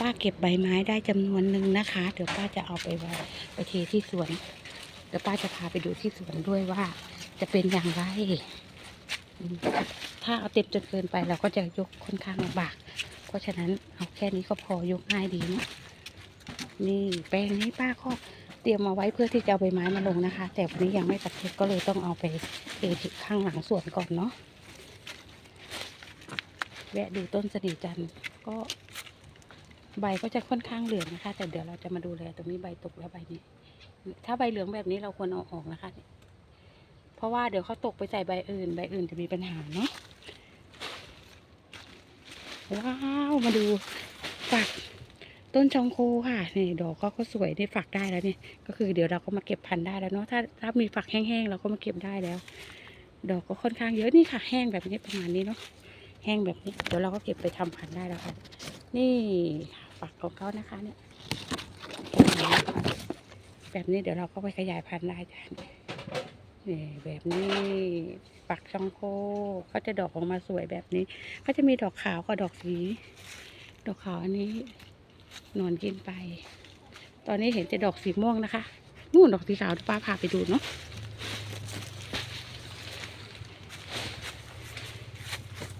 ป้าเก็บใบไม้ได้จำนวนหนึ่งนะคะ เดี๋ยวป้าจะเอาไปไว้ไปเทที่สวน เดี๋ยวป้าจะพาไปดูที่สวนด้วยว่า จะเป็นอย่างไร ถ้าเอาเต็มจนเกินไปเราก็จะยกค่อนข้างลำบาก เพราะฉะนั้นเอาแค่นี้ก็พอยกง่ายดีนะนี่แปลงนี้ป้าก็เตรียมมาไว้เพื่อที่จะเอาใบไม้มาลงนะคะ แต่วันนี้ยังไม่ตัดเก็บก็เลยต้องเอาไปเทที่ข้างหลังสวนก่อนเนาะแวะดูต้นสนิจันก็ ใบก็จะค่อนข้างเหลืองนะคะ แต่เดี๋ยวเราจะมาดูแลตรงนี้ใบตกแล้วใบนี้ ถ้าใบเหลืองแบบนี้เราควรเอาออกนะคะ เพราะว่าเดี๋ยวเขาตกไปใส่ใบอื่น ใบอื่นจะมีปัญหาเนาะว้าวมาดูฝักต้นชองโคค่ะนี่ดอกเขาก็สวยได้ฝักได้แล้วเนี่ยก็คือเดี๋ยวเราก็มาเก็บพันธุ์ได้แล้วเนาะถ้าถ้ามีฝักแห้งๆเราก็มาเก็บได้แล้ว ดอกก็ค่อนข้างเยอะนี่ค่ะ แห้งแบบนี้ประมาณนี้เนาะแห้งแบบนี้เดี๋ยวเราก็เก็บไปทำพันธุ์ได้แล้วค่ะนี่ ฝักของเขานะคะเนี่ยแบบนี้เดี๋ยวเราก็ไปขยายพันธุ์ได้จ้ะนี่แบบนี้ฝักชองโคเขาจะดอกออกมาสวยแบบนี้ก็จะมีดอกขาวกับดอกสี ดอกขาวอันนี้นอนกินไป ตอนนี้เห็นแต่ดอกสีม่วงนะคะนู่นดอกสีขาวป้าพาไปดูเนาะ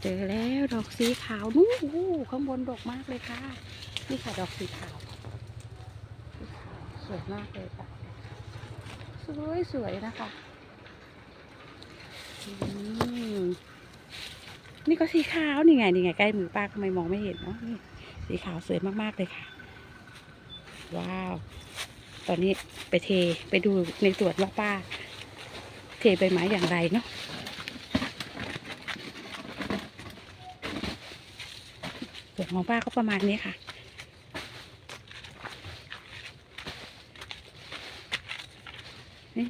เจอแล้วดอกสีขาวนู่นอู้ข้างบนดอกมากเลยค่ะ นี่ค่ะดอกสีขาวสีขาวสวยมากเลยค่ะ สวยสวยนะคะนี่ก็สีขาวนี่ไงนี่ไงใกล้มือป้าทำไมมองไม่เห็นเนาะนี่สีขาวสวยมากๆเลยค่ะ ว้าว ตอนนี้ไปเทไปดูในสวนว่าป้า เทใบไม้อย่างไรเนาะสวนของป้าก็ประมาณนี้ค่ะ นี่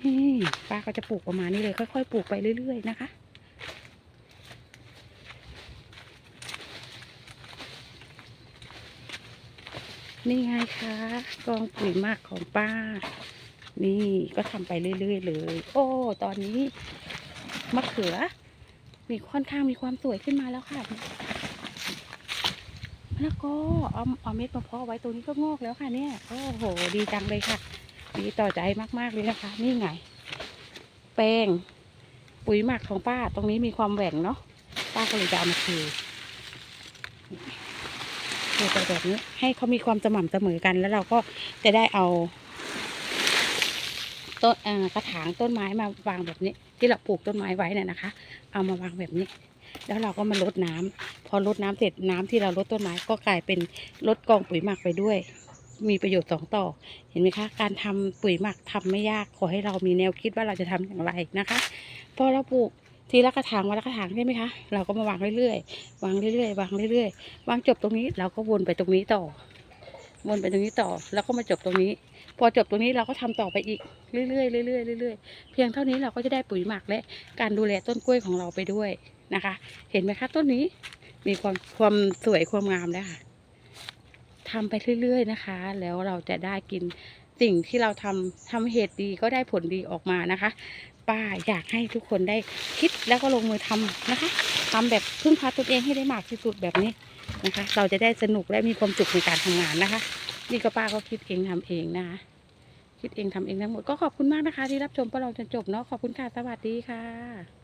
ป้าก็จะปลูกประมาณนี้เลย ค่อยๆปลูกไปเรื่อยๆนะคะนี่ไงคะกองปุ๋ยมากของป้า นี่ก็ทำไปเรื่อยๆเลย โอ้ ตอนนี้มะเขือ มีค่อนข้างมีความสวยขึ้นมาแล้วค่ะแล้วก็เอาเอาเม็ดมะพาวไว้ตรงนี้ก็งอกแล้วค่ะเนี่ย โอ้โห ดีจังเลยค่ะ ดีต่อใจมาก ๆ เลยนะคะ นี่ไง แป้ง ปุ๋ยหมักของป้า ตรงนี้มีความแหว่งเนาะ ป้าก็เลยจะเอามาเทเทไปแบบนี้ ให้เขามีความสม่ำเสมอกัน แล้วเราก็จะได้เอาต้นกระถางต้นไม้มาวางแบบนี้ ที่เราปลูกต้นไม้ไว้น่ะนะคะ เอามาวางแบบนี้ แล้วเราก็มาลดน้ำพอลดน้ำเสร็จน้ำที่เราลดต้นไม้ก็กลายเป็นลดกองปุ๋ยหมักไปด้วย มีประโยชน์สองต่อ เห็นไหมคะ การทำปุ๋ยหมักทำไม่ยาก ขอให้เรามีแนวคิดว่าเราจะทำอย่างไรนะคะ พอเราปลูกทีละกระถางวันละกระถางใช่ไหมคะ เราก็มาวางเรื่อยๆ วางเรื่อยๆ วางเรื่อยๆ วางจบตรงนี้เราก็วนไปตรงนี้ต่อ วนไปตรงนี้ต่อ แล้วก็มาจบตรงนี้ พอจบตรงนี้เราก็ทำต่อไปอีกเรื่อยๆ เรื่อยๆ เรื่อยๆ เพียงเท่านี้เราก็จะได้ปุ๋ยหมักและการดูแลต้นกล้วยของเราไปด้วยนะคะ เห็นไหมคะต้นนี้มีความความสวยความงามแล้วค่ะ ทำไปเรื่อยๆนะคะ แล้วเราจะได้กินสิ่งที่เราทำทำเหตุดีก็ได้ผลดีออกมานะคะ ป้าอยากให้ทุกคนได้คิดแล้วก็ลงมือทำนะคะทำแบบพึ่งพาตนเองให้ได้มากที่สุดแบบนี้นะคะ เราจะได้สนุกและมีความสุขในการทำงานนะคะ นี่ก็ป้าก็คิดเองทำเองนะคะคิดเองทำเองทั้งหมดก็ขอบคุณมากนะคะ ที่รับชมพวกเราจนจบเนาะขอบคุณค่ะสวัสดีค่ะ